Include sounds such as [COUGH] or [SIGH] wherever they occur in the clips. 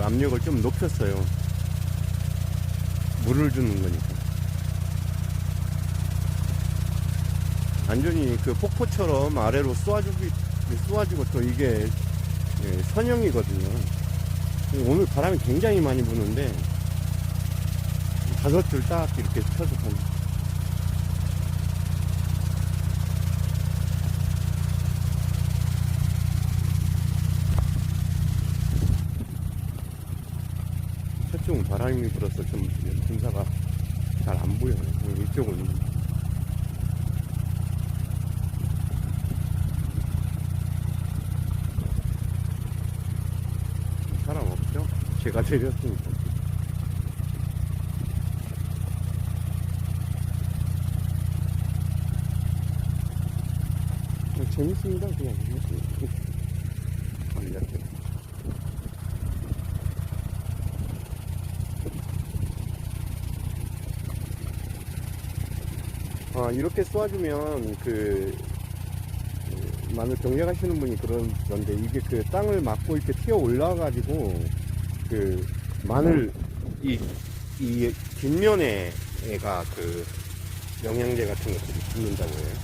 압력을 좀 높였어요. 물을 주는 거니까. 완전히 그 폭포처럼 아래로 쏘아주기, 쏘아주고 또 이게 예, 선형이거든요. 오늘 바람이 굉장히 많이 부는데 다섯 줄 딱 이렇게 펴서 간 저쪽은 바람이 불어서 좀 분사가 잘 안 보여요. 이쪽은 사람 없죠? 제가 내렸으니까. 어, 재밌습니다, 그냥. [LAUGHS] 아, 이렇게. 아, 이렇게 쏘아주면 그, 그 마늘 경작하시는 분이 그러던데 이게 그 땅을 막고 이렇게 튀어 올라가가지고 그 마늘 이, 이 뒷면에가 그 영양제 같은 것들이 붙는다고 해요.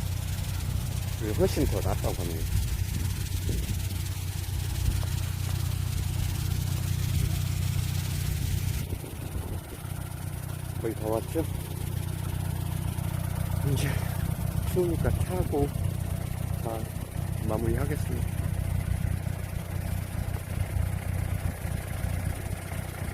그게 훨씬 더 낫다고 합니다. 거의 다 왔죠? 이제 추우니까 타고 다 마무리 하겠습니다.